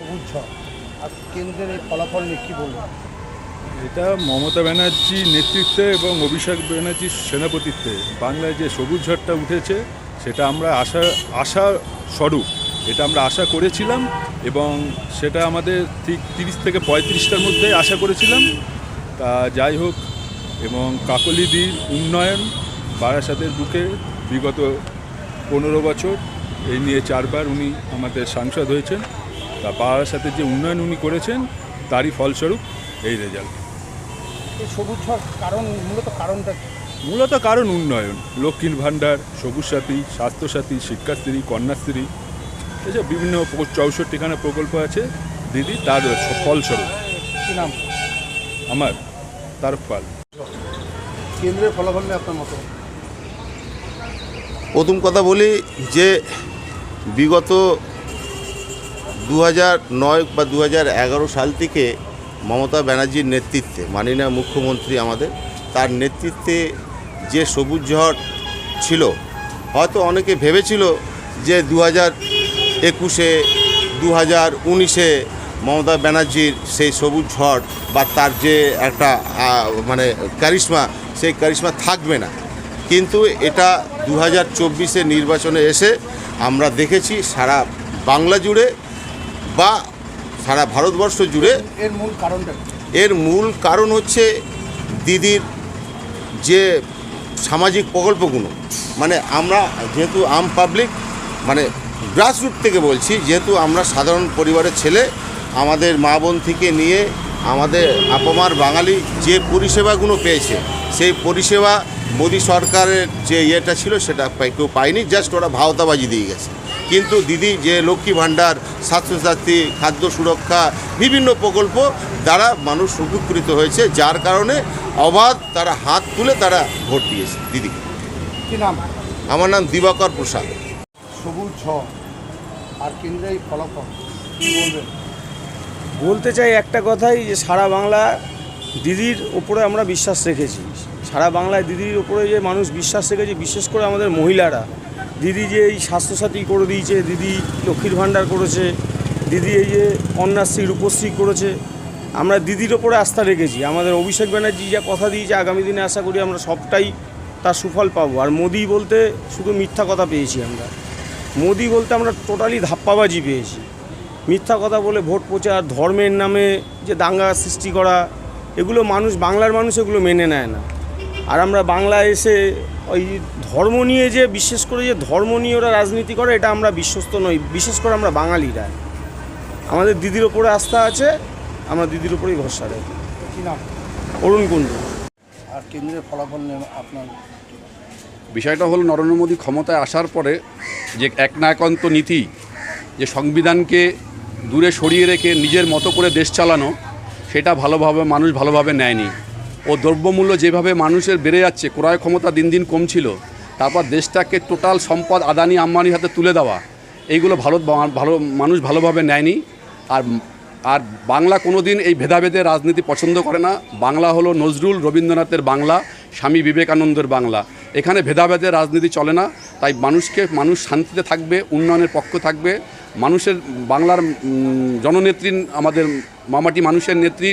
সবুজ ঝড়। আর কেন্দ্রের এই ফলাফল নিয়ে কী বলবেন? এটা মমতা ব্যানার্জির নেতৃত্বে এবং অভিষেক ব্যানার্জির সেনাপতিত্বে। বাংলায় যে সবুজ ঝড়টা উঠেছে, সেটা আমরা আশা আশা স্বরূপ। এটা আমরা আশা করেছিলাম এবং সেটা আমাদের ঠিক তিরিশ থেকে পঁয়ত্রিশটার মধ্যে আশা করেছিলাম। তা যাই হোক, এবং কাকলিদির উন্নয়ন বারাসাতের বুকে বিগত পনেরো বছর, এই নিয়ে চারবার উনি আমাদের সাংসদ হয়েছেন। তা বারাসাতের যে উন্নয়ন উনি করেছেন তারই ফলস্বরূপ এই রেজাল্ট এই সবুজ কারণ মূলত কারণটা মূলত কারণ উন্নয়ন। লক্ষ্মীর ভাণ্ডার সবুজ সাথী স্বাস্থ্যসাথী শিক্ষাশ্রী কন্যাশ্রী এসব বিভিন্ন চৌষট্টিখানা প্রকল্প আছে। দিদি তার ফলস্বরূপ। কী নাম? আমার তার পাল। কেন্দ্রের ফলাফল নিয়ে আপনার মতো প্রথম কথা বলি যে বিগত দু নয় বা দু সাল থেকে মমতা ব্যানার্জির নেতৃত্বে, মাননীয় মুখ্যমন্ত্রী আমাদের, তার নেতৃত্বে যে সবুজ ঝড় ছিল, হয়তো অনেকে ভেবেছিল যে দু হাজার একুশে দু হাজার উনিশে মমতা ব্যানার্জির সেই সবুজ ঝড় বা তার যে একটা মানে কারিশমা, সেই কারিশমা থাকবে না। কিন্তু এটা দু হাজার নির্বাচনে এসে আমরা দেখেছি সারা বাংলা জুড়ে বা সারা ভারতবর্ষ জুড়ে এর মূল কারণটা এর মূল কারণ হচ্ছে দিদির যে সামাজিক প্রকল্পগুলো। মানে আমরা যেহেতু আম পাবলিক মানে গ্রাসরুট থেকে বলছি যেহেতু আমরা সাধারণ পরিবারের ছেলে আমাদের মা বোন থেকে নিয়ে আমাদের আপামার বাঙালি যে পরিষেবাগুলো পেয়েছে সেই পরিষেবা মোদী সরকারের যে ইয়েটা ছিল সেটা কেউ পায়নি জাস্ট ওরা ভাওতাবাজি দিয়ে গেছে। কিন্তু দিদি যে লক্ষ্মী ভাণ্ডার স্বাস্থ্যসাথী খাদ্য সুরক্ষা বিভিন্ন প্রকল্প দ্বারা মানুষ উপকৃত হয়েছে যার কারণে অবাধ তারা হাত তুলে তারা ভোট দিয়েছে। দিদিকে কী নাম? আমার নাম দিবাকর প্রসাদ। সবুজ ঝড় আর কেন্দ্রের ফলাফল। কী বলবেন? বলতে চাই একটা কথাই যে সারা বাংলা দিদির ওপরে আমরা বিশ্বাস রেখেছি। সারা বাংলায় দিদির ওপরে যে মানুষ বিশ্বাস রেখেছে বিশেষ করে আমাদের মহিলারা দিদি যে এই স্বাস্থ্যসাথী করে দিয়েছে, দিদি লক্ষ্মীর ভাণ্ডার করেছে, দিদি এই যে কন্যাশ্রী, রূপশ্রী করেছে, আমরা দিদির ওপরে আস্থা রেখেছি। আমাদের অভিষেক ব্যানার্জি যা কথা দিয়েছে, আগামী দিনে আশা করি আমরা সবটাই তার সুফল পাবো। আর মোদি বলতে শুধু মিথ্যা কথা পেয়েছি আমরা। মোদি বলতে আমরা টোটালি ধাপ্পাবাজি পেয়েছি। মিথ্যা কথা বলে ভোট প্রচার, ধর্মের নামে যে দাঙ্গা সৃষ্টি করা, এগুলো মানুষ, বাংলার মানুষ এগুলো মেনে নেয় না। আর আমরা বাংলায় এসে ওই ধর্ম নিয়ে যে বিশেষ করে যে ধর্ম নিয়ে ওরা রাজনীতি করে এটা আমরা বিশ্বস্ত নই। বিশেষ করে আমরা বাঙালিরা। আমাদের দিদির ওপরে আস্থা আছে আমরা দিদির ওপরেই ভরসা রাখি। কী অরুণ কুণ্ডু। আর কেন্দ্রের ফলাফল আপনার বিষয়টা হলো নরেন্দ্র মোদী ক্ষমতায় আসার পরে যে একনায়কন্ত নীতি যে সংবিধানকে দূরে সরিয়ে রেখে নিজের মতো করে দেশ চালানো সেটা ভালোভাবে মানুষ ভালোভাবে নেয়নি। ও দ্রব্যমূল্য যেভাবে মানুষের বেড়ে যাচ্ছে, ক্রয় ক্ষমতা দিন দিন কমছিল, তারপর দেশটাকে টোটাল সম্পদ আদানি আম্বানির হাতে তুলে দেওয়া, এইগুলো ভারত ভালো, মানুষ ভালোভাবে নেয়নি। আর আর বাংলা কোনো দিন এই ভেদাভেদের রাজনীতি পছন্দ করে না। বাংলা হলো নজরুল রবীন্দ্রনাথের বাংলা, স্বামী বিবেকানন্দের বাংলা। এখানে ভেদাভেদের রাজনীতি চলে না, তাই মানুষকে, মানুষ শান্তিতে থাকবে, উন্নয়নের পক্ষ থাকবে। মানুষের, বাংলার জননেত্রী, আমাদের মামাটি মানুষের নেত্রী,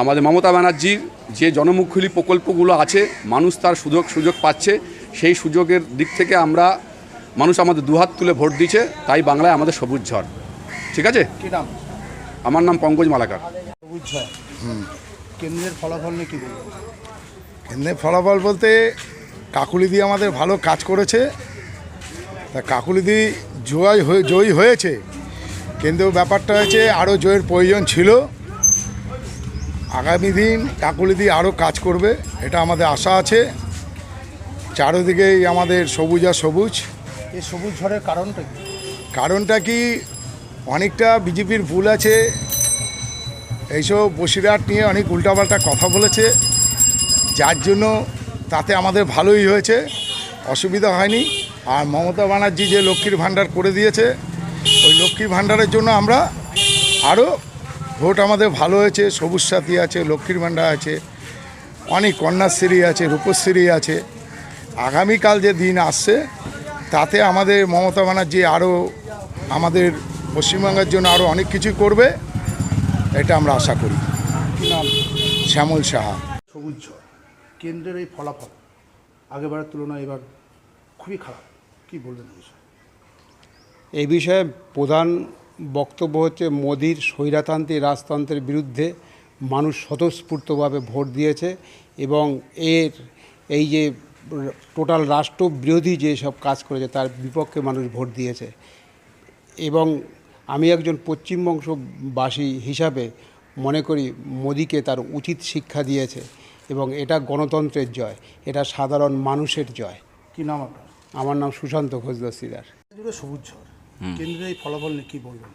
আমাদের মমতা ব্যানার্জির যে জনমুখী প্রকল্পগুলো আছে মানুষ তার সুযোগ সুযোগ পাচ্ছে সেই সুযোগের দিক থেকে আমরা মানুষ আমাদের দুহাত তুলে ভোট দিচ্ছে তাই বাংলায় আমাদের সবুজ ঝড়। ঠিক আছে? আমার নাম পঙ্কজ মালাকার। সবুজ ঝড়। কেন্দ্রের ফলাফল নিয়ে কী বলবেন কেন্দ্রের ফলাফল বলতে কাকুলিদি আমাদের ভালো কাজ করেছে। তা কাকুলিদি জয় হয়ে জয়ী হয়েছে। কিন্তু ব্যাপারটা হয়েছে আরও জয়ের প্রয়োজন ছিল। আগামী দিন কাকুলিদি আরও কাজ করবে এটা আমাদের আশা আছে। চারোদিকেই আমাদের সবুজ আর সবুজ। এই সবুজ ঝড়ের কারণটা কি? কারণটা কি? অনেকটা বিজেপির ভুল আছে। এইসব বসিরহাট নিয়ে অনেক উল্টাপাল্টা কথা বলেছে। যার জন্য তাতে আমাদের ভালোই হয়েছে অসুবিধা হয়নি। আর মমতা ব্যানার্জি যে লক্ষ্মীর ভাণ্ডার করে দিয়েছে ওই লক্ষ্মীর ভাণ্ডারের জন্য আমরা আরও ভোট আমাদের ভালো হয়েছে সবুজ সাথী আছে লক্ষ্মীর ভাণ্ডার আছে অনেক কন্যাশ্রী আছে রূপশ্রী আছে। আগামীকাল যে দিন আসছে তাতে আমাদের মমতা ব্যানার্জি আরও আমাদের পশ্চিমবঙ্গের জন্য আরও অনেক কিছু করবে এটা আমরা আশা করি। কি নাম? শ্যামল সাহা। সবুজ ঝড় কেন্দ্রের এই ফলাফল আগেবারের তুলনায় এবার খুবই খারাপ। কি বলবেন এই বিষয়ে প্রধান বক্তব্য হচ্ছে মোদির স্বৈরাতান্ত্রিক রাজতন্ত্রের বিরুদ্ধে মানুষ স্বতঃস্ফূর্তভাবে ভোট দিয়েছে এবং এর এই যে টোটাল রাষ্ট্র বিরোধী যে সব কাজ করেছে তার বিপক্ষে মানুষ ভোট দিয়েছে। এবং আমি একজন পশ্চিমবঙ্গবাসী হিসাবে মনে করি মোদিকে তার উচিত শিক্ষা দিয়েছে এবং এটা গণতন্ত্রের জয় এটা সাধারণ মানুষের জয়। কি নাম আপনার? আমার নাম সুশান্ত ঘোষ দস্তিদার সবুজ ঝড়। কেন্দ্রের এই ফলাফল নিয়ে কী বলবেন?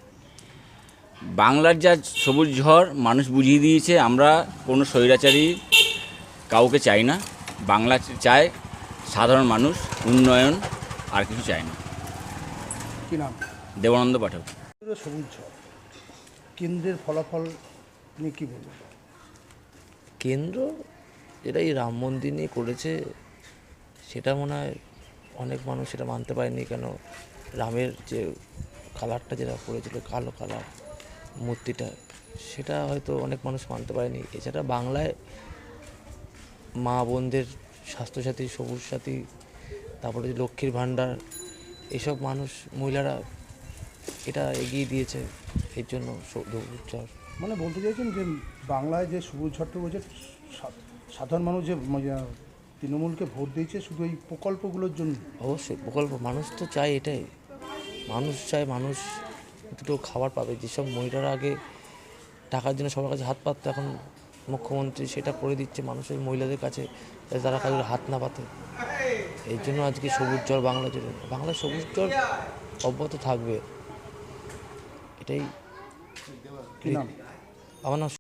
বাংলার যা সবুজ ঝড় মানুষ বুঝিয়ে দিয়েছে আমরা কোনো স্বৈরাচারী কাউকে চাই না। বাংলা চায় সাধারণ মানুষ উন্নয়ন আর কিছু চায় না। কি নাম? দেবানন্দ পাঠক। সবুজ ঝড় কেন্দ্রের ফলাফল নিয়ে কী বলবেন? কেন্দ্র যেটা এই রাম মন্দির নিয়ে করেছে সেটা মনে হয় অনেক মানুষ সেটা মানতে পারেনি কেন? রামের যে কালারটা যেটা করেছিল কালো কালার মূর্তিটা সেটা হয়তো অনেক মানুষ মানতে পারেনি। এছাড়া বাংলায় মা বোনদের স্বাস্থ্যসাথী সবুজ সাথী তারপরে যে লক্ষ্মীর ভাণ্ডার এসব মানুষ মহিলারা এটা এগিয়ে দিয়েছে এর জন্য সবুজ ঝড় মানে বলতে চাইছেন যে বাংলায় যে সবুজ ঝড়টা বলছে সাধারণ মানুষ যে তৃণমূলকে ভোট দিয়েছে শুধু এই প্রকল্পগুলোর জন্য অবশ্যই প্রকল্প মানুষ তো চায় এটাই। মানুষ চায় মানুষ দুটো খাবার পাবে। যেসব মহিলারা আগে টাকার জন্য সবার কাছে হাত পাততো এখন মুখ্যমন্ত্রী সেটা করে দিচ্ছে মানুষের মহিলাদের কাছে তারা কাজের হাত না পাতে। এই জন্য আজকে সবুজ জল বাংলা জুড়ে বাংলায় সবুজ জল অব্যাহত থাকবে। এটাই আমার নাম